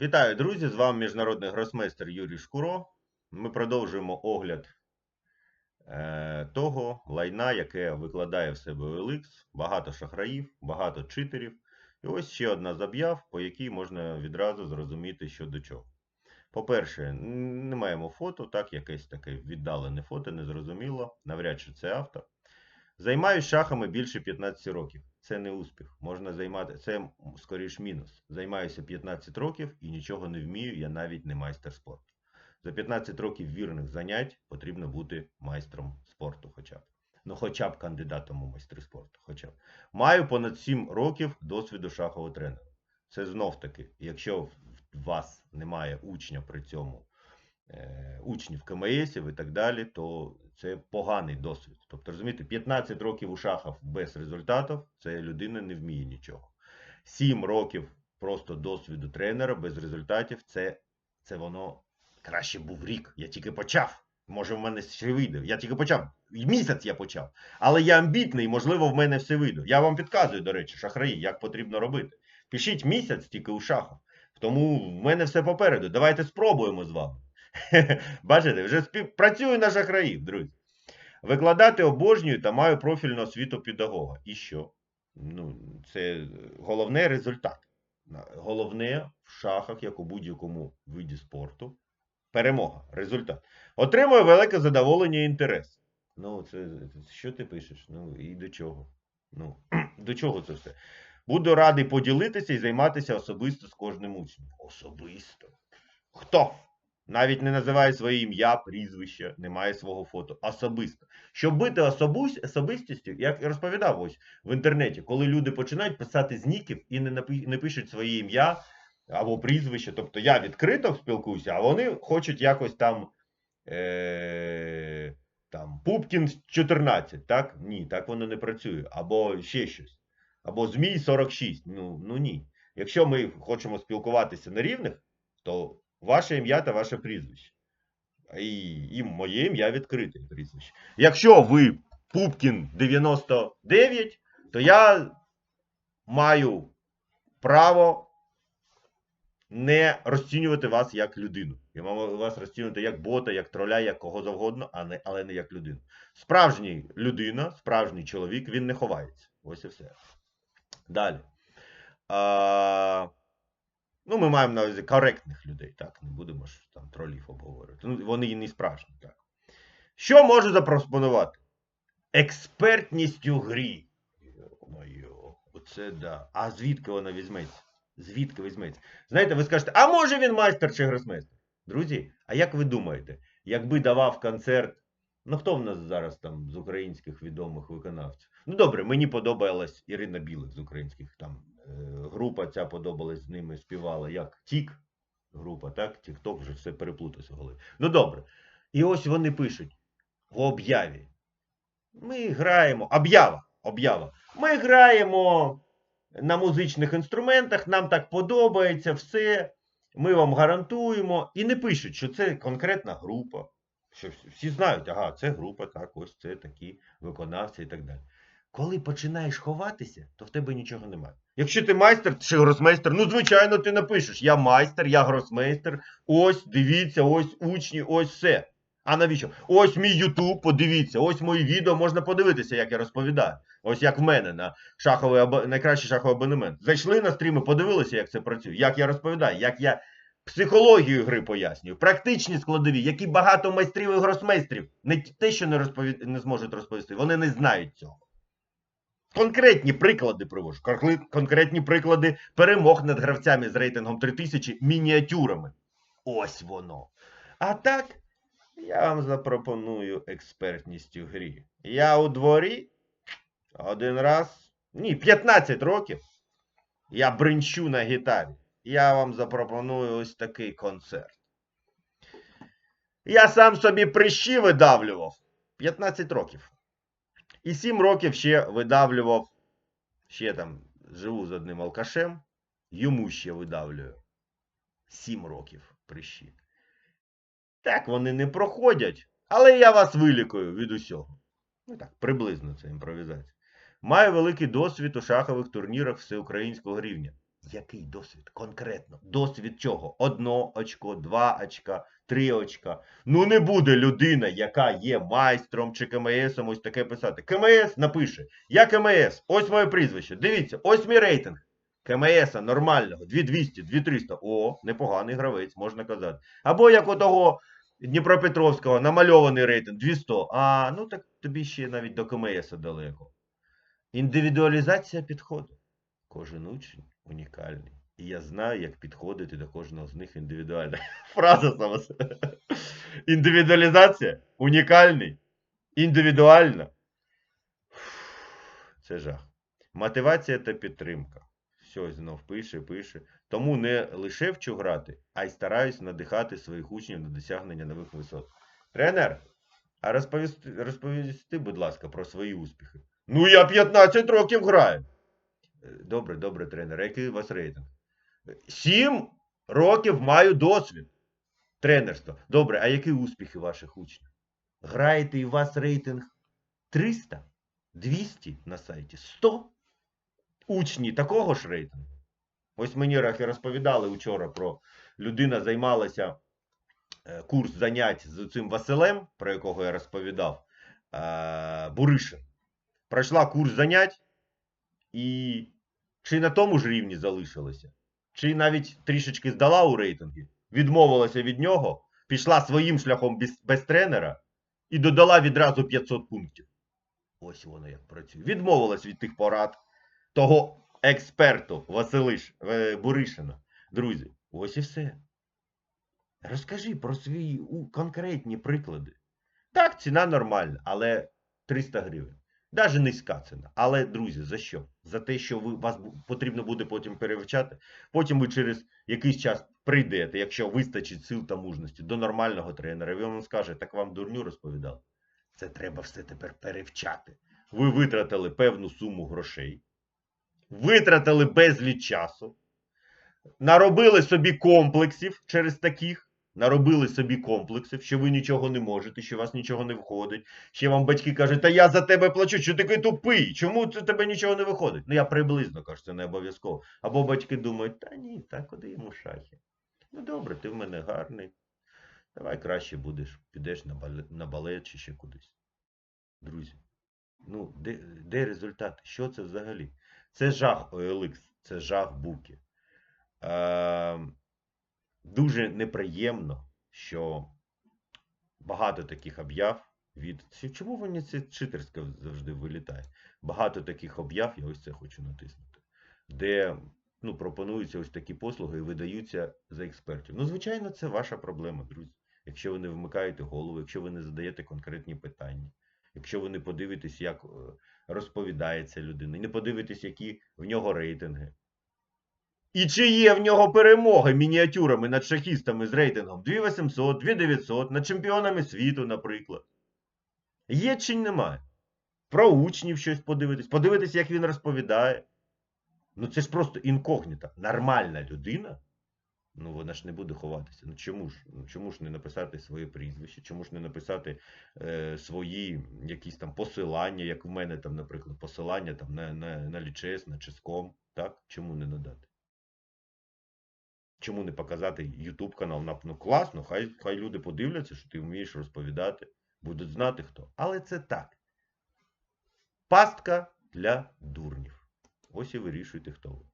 Вітаю, друзі! З вами міжнародний гросмейстер Юрій Шкуро. Ми продовжуємо огляд е, того лайна, яке викладає в себе OLX. Багато шахраїв, багато читерів. І ось ще одна з об'яв, по якій можна відразу зрозуміти, що до чого. По-перше, не маємо фото, так, якесь таке віддалене фото, незрозуміло, навряд чи це автор. Займаюсь шахами більше 15 років. Це не успіх. Можна займати. Це скоріш мінус. Займаюся 15 років і нічого не вмію, я навіть не майстер спорту. За 15 років вірних занять потрібно бути майстром спорту, хоча б. Ну, хоча б кандидатом у майстри спорту. Хоча б. Маю понад 7 років досвіду шахового тренера. Це знов таки, якщо в вас немає учня при цьому, е, учнів КМСів і так далі, то це поганий досвід. Тобто, розумієте, 15 років у шахах без результатів, це людина не вміє нічого. 7 років просто досвіду тренера без результатів, це, це воно краще був рік. Я тільки почав. Може, в мене ще вийде. Я тільки почав. Місяць я почав. Але я амбітний, можливо, в мене все вийде. Я вам підказую, до речі, шахраї, як потрібно робити. Пишіть місяць тільки у шахах. Тому в мене все попереду. Давайте спробуємо з вами. Бачите, вже спів... працюю на шахраїв, друзі. Викладати обожнюю та маю профільну освіту педагога. І що? Ну, це головне результат. Головне в шахах, як у будь-якому виді спорту. Перемога, результат. Отримую велике задоволення і інтерес. Ну, це що ти пишеш? Ну і до чого? Ну, до чого це все? Буду радий поділитися і займатися особисто з кожним учнем. Особисто. Хто? Навіть не називає своє ім'я, прізвище, не має свого фото. Особисто. Щоб особусь, особистістю, як я розповідав ось в інтернеті, коли люди починають писати з ніків і не пишуть своє ім'я або прізвище. Тобто я відкрито спілкуюся, а вони хочуть якось там. Е- там Пупкін 14, так? Ні, так воно не працює. Або ще щось. Або Змій 46. Ну, ну ні. Якщо ми хочемо спілкуватися на рівних, то ваше ім'я та ваше прізвище. І, і моє ім'я відкрите прізвище. Якщо ви Пупкін 99, то я маю право не розцінювати вас як людину. Я маю вас розцінювати як бота, як троля, як кого завгодно, а не, але не як людину. Справжній людина, справжній чоловік, він не ховається. Ось і все. Далі. А, ну, ми маємо на увазі коректних людей, так, не будемо ж там тролів обговорювати. Ну, вони і не справжні, так. Що можу запропонувати? Експертність у грі. Йо-моє, оце да. А звідки вона візьметься? Звідки візьметься? Знаєте, ви скажете, а може він майстер чи гросмейстер? Друзі, а як ви думаєте, якби давав концерт, ну хто в нас зараз там з українських відомих виконавців? Ну добре, мені подобалась Ірина Білик з українських там група ця подобалась з ними, співала як Тік група, так? Тік-ток вже все переплутався в голові. Ну добре. І ось вони пишуть в об'яві. Ми граємо. Об'ява. Об'ява. Ми граємо на музичних інструментах, нам так подобається все. Ми вам гарантуємо. І не пишуть, що це конкретна група. Що всі- знають, ага, це група, так, ось це такі виконавці і так далі. Коли починаєш ховатися, то в тебе нічого немає. Якщо ти майстер чи гросмейстер, ну звичайно, ти напишеш: я майстер, я гросмейстер, ось дивіться, ось учні, ось все. А навіщо? Ось мій Ютуб, подивіться, ось мої відео, можна подивитися, як я розповідаю. Ось як в мене на шаховий або... найкращий шаховий абонемент. Зайшли на стріми, подивилися, як це працює, як я розповідаю, як я психологію гри пояснюю, практичні складові, які багато майстрів і гросмейстрів не те, що не, розпові... не зможуть розповісти, вони не знають цього. Конкретні приклади привожу. Конкретні приклади перемог над гравцями з рейтингом 3000 мініатюрами. Ось воно. А так, я вам запропоную експертність у грі. Я у дворі один раз, ні, 15 років. Я бринчу на гітарі. Я вам запропоную ось такий концерт. Я сам собі прищі видавлював 15 років. І 7 років ще видавлював, ще там живу з одним алкашем, йому ще видавлюю. 7 років прищі. Так вони не проходять, але я вас вилікую від усього. Ну так, приблизно це імпровізація. Маю великий досвід у шахових турнірах всеукраїнського рівня. Який досвід? Конкретно. Досвід чого? Одно очко, два очка, три очка. Ну не буде людина, яка є майстром чи КМСом, ось таке писати. КМС напише. Я КМС, ось моє прізвище. Дивіться, ось мій рейтинг. КМСа нормального, 2200, 2300. О, непоганий гравець, можна казати. Або як у того Дніпропетровського, намальований рейтинг 200. А, ну так тобі ще навіть до КМСа далеко. Індивідуалізація підходу. Кожен учень унікальний. І я знаю, як підходити до кожного з них індивідуально. Фраза сама. Індивідуалізація унікальний, індивідуальна. Це жах. Мотивація та підтримка. Все, знов пише, пише. Тому не лише вчу грати, а й стараюсь надихати своїх учнів на досягнення нових висот. Тренер, а розповісти, розповісти, будь ласка, про свої успіхи. Ну, я 15 років граю. Добре, добре, тренер. Який у вас рейтинг? Сім років маю досвід. Тренерство. Добре, а які успіхи ваших учнів? Граєте і у вас рейтинг 300, 200 на сайті, 100? Учні такого ж рейтингу. Ось мені розповідали вчора про людина займалася е, курс занять з цим Василем, про якого я розповідав, е, Буришин. Пройшла курс занять і чи на тому ж рівні залишилася, чи навіть трішечки здала у рейтингі, відмовилася від нього, пішла своїм шляхом без, без тренера і додала відразу 500 пунктів. Ось воно як працює. Відмовилась від тих порад того експерту Василиш е, Буришина. Друзі, ось і все. Розкажи про свої конкретні приклади. Так, ціна нормальна, але 300 гривень. Даже низька ціна. Але, друзі, за що? За те, що ви, вас потрібно буде потім перевчати. Потім ви через якийсь час прийдете, якщо вистачить сил та мужності, до нормального тренера. І він вам скаже, так вам дурню розповідав. Це треба все тепер перевчати. Ви витратили певну суму грошей, витратили безліч часу, наробили собі комплексів через таких, наробили собі комплексів, що ви нічого не можете, що у вас нічого не виходить. Ще вам батьки кажуть, та я за тебе плачу, що такий тупий, чому це тебе нічого не виходить? Ну я приблизно кажу, це не обов'язково. Або батьки думають, та ні, та куди йому шахи? Ну добре, ти в мене гарний. Давай краще будеш, підеш на балет, на балет чи ще кудись. Друзі, ну де, де результати? Що це взагалі? Це жах OLX, це жах буки. Е, дуже неприємно, що багато таких об'яв від. Чому вони це читерське завжди вилітає? Багато таких об'яв, я ось це хочу натиснути, де ну, пропонуються ось такі послуги і видаються за експертів. Ну, звичайно, це ваша проблема, друзі. Якщо ви не вмикаєте голову, якщо ви не задаєте конкретні питання, якщо ви не подивитесь, як е, розповідається людина, не подивитесь, які в нього рейтинги. І чи є в нього перемоги мініатюрами над шахістами з рейтингом 2800, 2900, над чемпіонами світу, наприклад. Є чи немає? Про учнів щось подивитись, подивитись, як він розповідає. Ну це ж просто інкогніта. Нормальна людина. Ну вона ж не буде ховатися. Ну чому ж? Ну, чому ж не написати своє прізвище? Чому ж не написати е, свої якісь там посилання, як в мене там, наприклад, посилання там на, на, на лічес, на ческом. Так? Чому не надати? Чому не показати YouTube канал? На- Ну класно, хай, хай люди подивляться, що ти вмієш розповідати, будуть знати хто. Але це так. Пастка для дурнів. Ось і вирішуйте, хто ви.